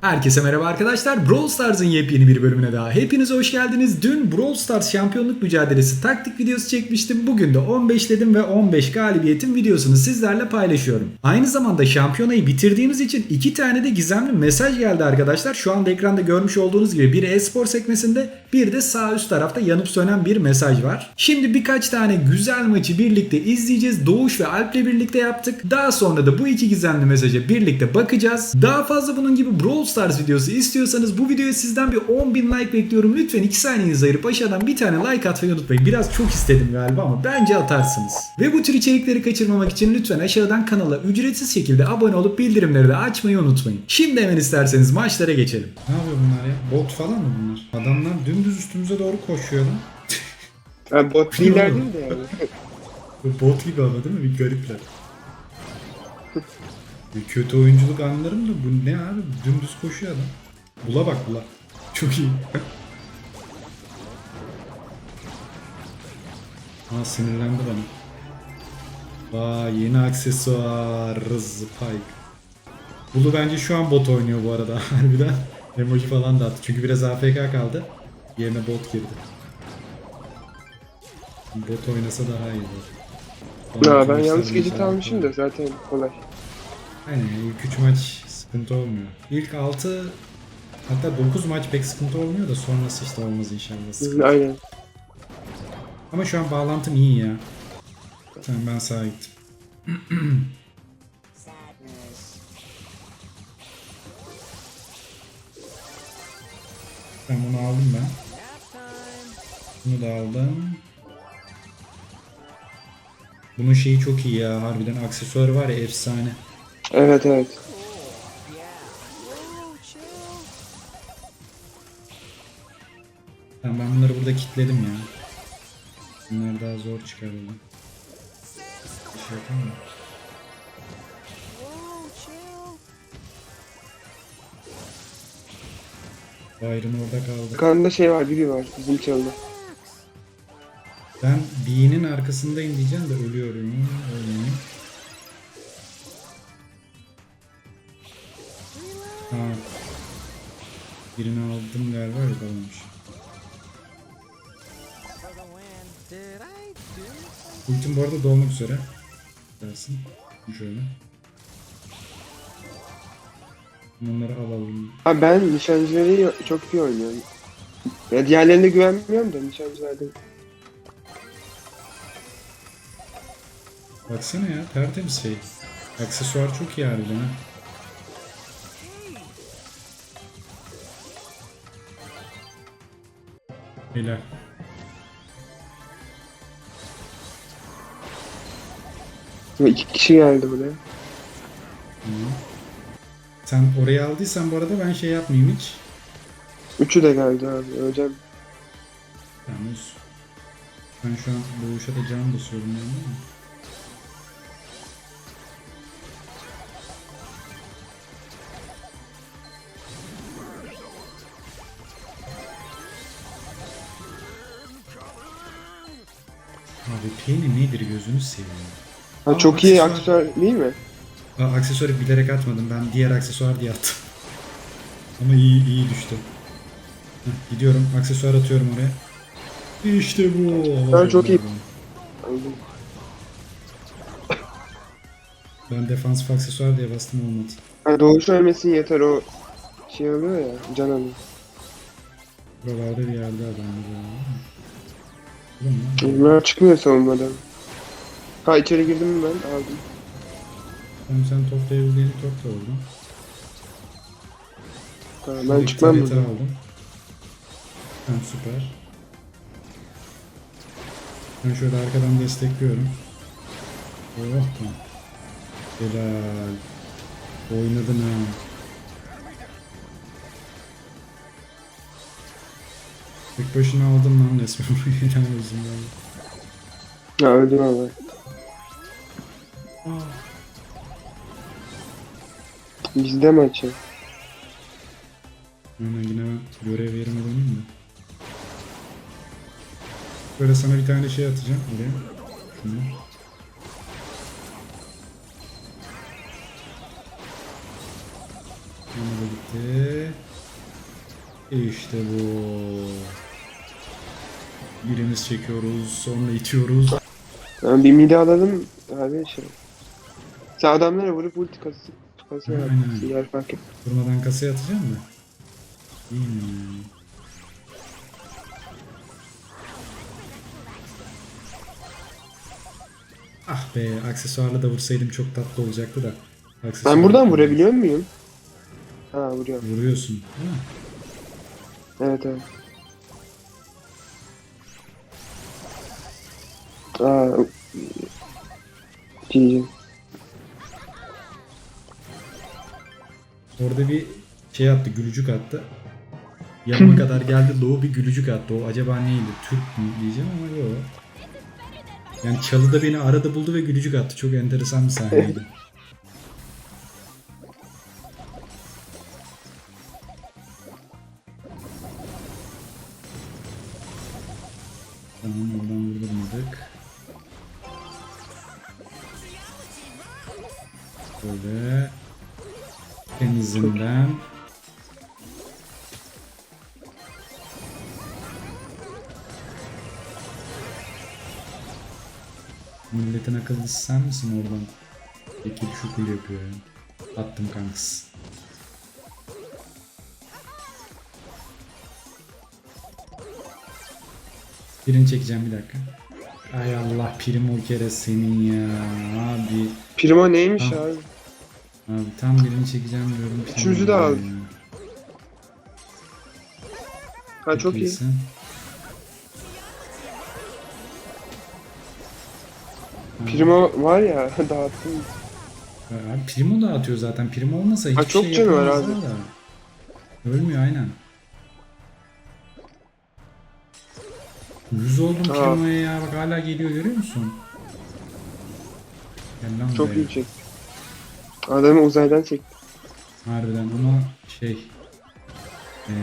Herkese merhaba arkadaşlar. Brawl Stars'ın yepyeni bir bölümüne daha. Hepiniz hoş geldiniz. Dün Brawl Stars şampiyonluk mücadelesi taktik videosu çekmiştim. Bugün de 15 dedim ve 15 galibiyetin videosunu sizlerle paylaşıyorum. Aynı zamanda şampiyonayı bitirdiğimiz için iki tane de gizemli mesaj geldi arkadaşlar. Şu anda ekranda görmüş olduğunuz gibi biri espor sekmesinde bir de sağ üst tarafta yanıp sönen bir mesaj var. Şimdi birkaç tane güzel maçı birlikte izleyeceğiz. Doğuş ve Alp'le birlikte yaptık. Daha sonra da bu iki gizemli mesaja birlikte bakacağız. Daha fazla bunun gibi Brawl Stars videosu istiyorsanız bu videoya sizden bir 10.000 like bekliyorum. Lütfen 2 saniyenizi ayırıp aşağıdan bir tane like atmayı unutmayın. Biraz çok istedim galiba ama bence atarsınız. Ve bu tür içerikleri kaçırmamak için lütfen aşağıdan kanala ücretsiz şekilde abone olup bildirimleri de açmayı unutmayın. Şimdi hemen isterseniz maçlara geçelim. Ne yapıyor bunlar ya? Bot falan mı bunlar? Adamlar dümdüz üstümüze doğru koşuyor lan. Ha, bot değiller değil de yani. Bu bot gibi ama değil mi? Bir garipler. Kötü oyunculuk anlarım da bu ne abi? Dümdüz koşuyor adam. Bula bak bula. Çok iyi. Aa sinirlendi bana. Vay yeni aksesuar. Spike. Bulu bence şu an bot oynuyor bu arada harbiden. Emoji falan da attı. Çünkü biraz AFK kaldı. Yerine bot girdi. Bot oynasa daha iyi olur. Ha, ben gece mesela- almışım da zaten kolay. Aynen ilk 3 maç sıkıntı olmuyor. İlk 6 hatta 9 maç pek sıkıntı olmuyor da sonrası işte olmaz inşallah sıkıntı. Aynen. Ama şu an bağlantım iyi ya. Tamam ben sağa gittim. Tamam bunu aldım ben. Bunu da aldım. Bunun şeyi çok iyi ya harbiden aksesuarı var ya efsane. Evet evet. Tamam ben bunları burada kilitledim ya. Bunlar daha zor çıkarıldı. Bir şey yapamam. Byron orada kaldı. Kanında şey var biri var bizim çalda. Ben B'nin arkasındayım diyeceğim de ölüyorum. Ölmeyeyim. Birini aldım galiba yok almamış. Ultim bu arada dolmak üzere. Dersin. Şöyle. Bunları alalım. Ha ben nişancıları çok iyi oynuyorum. Ya diğerlerine güvenmiyorum da nişancılarda. Baksana ya tertemiz şey. Aksesuar çok iyi harbiden ha. Helal. Ya iki kişi geldi buraya. Sen oraya aldıysan bu arada ben şey yapmayayım hiç. Üçü de geldi abi hocam. Yalnız ben şu an boğuşa da can basıyorum yani Abi Penny nedir gözünü seveyim. Ha Aa, çok iyi aksesuar. aksesuar değil mi? Aa, aksesuarı bilerek atmadım. Ben diğer aksesuar diye attım. Ama iyi iyi düştü. Heh, gidiyorum. Aksesuar atıyorum oraya. İşte bu. Ben çok iyi. Ben defansif aksesuar diye bastım olmadı. Ha doğuş ölmesin yeter o şey alıyor ya can alıyor. Buralarda bir yerde lan. Bunlar çıkmıyor savunmadan. Ha içeri girdim mi ben aldım. Tamam sen toplayabildiğini topla oradan. Tamam ben çıkmam aldım. Tamam süper. Ben şöyle arkadan destekliyorum. Oh tamam. Helal. Oynadın ha. Tek başına aldın lan resmen orayı helal olsun. Ya öldüm abi. Aa, Bizde maçı. Hemen yine ben görev yerime döneyim de. Böyle sana bir tane şey atacağım buraya. Şunu. Ona da gitti. İşte bu. Birimiz çekiyoruz, sonra itiyoruz. Ben bir mide alalım abi şey. Sen adamlara vurup ulti kası kası yap. Yer fark et. Durmadan kasaya atacağım mı? İyi mi? Ah be, aksesuarla da vursaydım çok tatlı olacaktı da. Aksesuar- Ben buradan vurabiliyor muyum? Ha vuruyorum. Vuruyorsun. değil mi? Evet evet. Aa, GG. Orada bir şey attı, gülücük attı. Yanıma kadar geldi Doğu bir gülücük attı. O acaba neydi? Türk mü diyeceğim ama yok. Yani çalıda beni arada buldu ve gülücük attı. Çok enteresan bir sahneydi. Tamam oradan vurdurmadık. Böyle temizinden Milletin akıllısı sen misin oradan? Ekip şukul yapıyor ya. Attım kanks. Birini çekeceğim bir dakika. Ay Allah prim o kere senin ya abi. Primo neymiş Ah. abi? Abi tam birini çekeceğim diyorum. Üçümüzü de oluyor al. ya. Ha çok iyi. iyisin. Primo var ya dağıttım. Abi Primo da atıyor zaten. Primo olmasa hiçbir çok şey canı var yapamazlar abi. da. Ölmüyor aynen. Yüz oldum Aa. Primo'ya ya. Bak hala geliyor görüyor musun? Gel lan Çok buraya. iyi çekti. Adamı uzaydan çekti. Harbiden ama şey eee,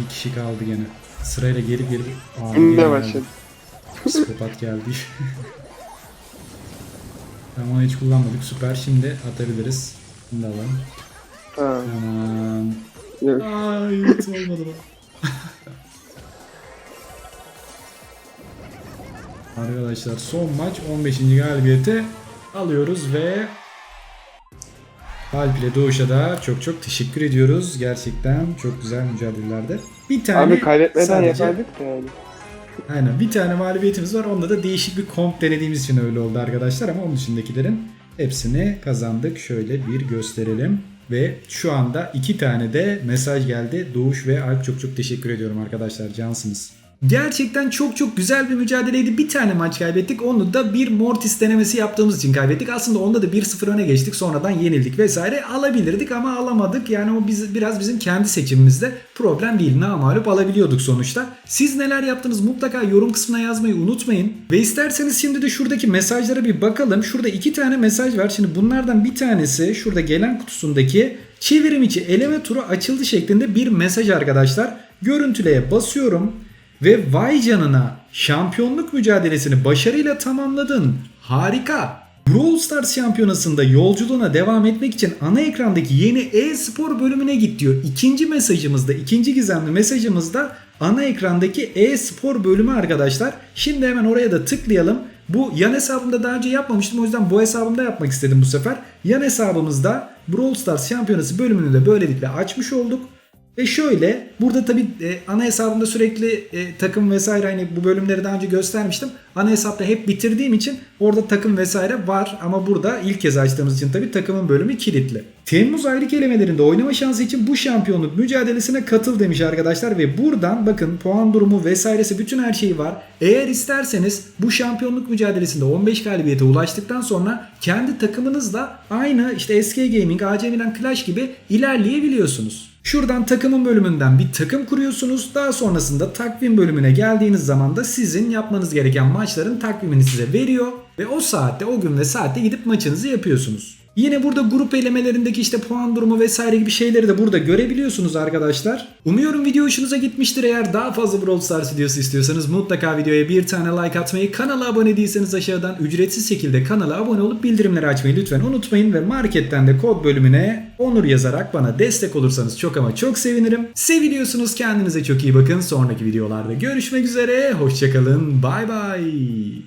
bir kişi kaldı gene. Sırayla gelip gelip Şimdi de başladı. Psikopat geldi. tamam hiç kullanmadık. Süper. Şimdi atabiliriz. Bunu da alalım. Ha. Tamam. Ay hiç olmadı bu. Arkadaşlar son maç 15. galibiyete alıyoruz ve Alp ile Doğuş'a da çok çok teşekkür ediyoruz. Gerçekten çok güzel mücadelelerde. Bir tane Abi kaybetmeden sadece- yapardık da yani. Aynen bir tane mağlubiyetimiz var. Onda da değişik bir komp denediğimiz için öyle oldu arkadaşlar ama onun dışındakilerin hepsini kazandık. Şöyle bir gösterelim. Ve şu anda iki tane de mesaj geldi. Doğuş ve Alp çok çok teşekkür ediyorum arkadaşlar. Cansınız. Gerçekten çok çok güzel bir mücadeleydi. Bir tane maç kaybettik. Onu da bir Mortis denemesi yaptığımız için kaybettik. Aslında onda da 1-0 öne geçtik. Sonradan yenildik vesaire. Alabilirdik ama alamadık. Yani o biz, biraz bizim kendi seçimimizde problem değil. Namalup alabiliyorduk sonuçta. Siz neler yaptınız mutlaka yorum kısmına yazmayı unutmayın. Ve isterseniz şimdi de şuradaki mesajlara bir bakalım. Şurada iki tane mesaj var. Şimdi bunlardan bir tanesi şurada gelen kutusundaki çevirim içi eleme turu açıldı şeklinde bir mesaj arkadaşlar. Görüntüleye basıyorum. Ve vay canına şampiyonluk mücadelesini başarıyla tamamladın. Harika. Brawl Stars şampiyonasında yolculuğuna devam etmek için ana ekrandaki yeni e-spor bölümüne git diyor. İkinci mesajımızda, ikinci gizemli mesajımızda ana ekrandaki e-spor bölümü arkadaşlar. Şimdi hemen oraya da tıklayalım. Bu yan hesabımda daha önce yapmamıştım o yüzden bu hesabımda yapmak istedim bu sefer. Yan hesabımızda Brawl Stars şampiyonası bölümünü de böylelikle açmış olduk. Ve şöyle burada tabi e, ana hesabımda sürekli e, takım vesaire hani bu bölümleri daha önce göstermiştim. Ana hesapta hep bitirdiğim için orada takım vesaire var ama burada ilk kez açtığımız için tabi takımın bölümü kilitli. Temmuz aylık elemelerinde oynama şansı için bu şampiyonluk mücadelesine katıl demiş arkadaşlar ve buradan bakın puan durumu vesairesi bütün her şeyi var. Eğer isterseniz bu şampiyonluk mücadelesinde 15 galibiyete ulaştıktan sonra kendi takımınızla aynı işte SK Gaming, AC Milan Clash gibi ilerleyebiliyorsunuz. Şuradan takımın bölümünden bir takım kuruyorsunuz. Daha sonrasında takvim bölümüne geldiğiniz zaman da sizin yapmanız gereken maçların takvimini size veriyor. Ve o saatte, o gün ve saatte gidip maçınızı yapıyorsunuz. Yine burada grup elemelerindeki işte puan durumu vesaire gibi şeyleri de burada görebiliyorsunuz arkadaşlar. Umuyorum video hoşunuza gitmiştir. Eğer daha fazla Brawl Stars videosu istiyorsanız mutlaka videoya bir tane like atmayı, kanala abone değilseniz aşağıdan ücretsiz şekilde kanala abone olup bildirimleri açmayı lütfen unutmayın ve marketten de kod bölümüne onur yazarak bana destek olursanız çok ama çok sevinirim. Seviliyorsunuz kendinize çok iyi bakın. Sonraki videolarda görüşmek üzere. Hoşçakalın. Bay bay.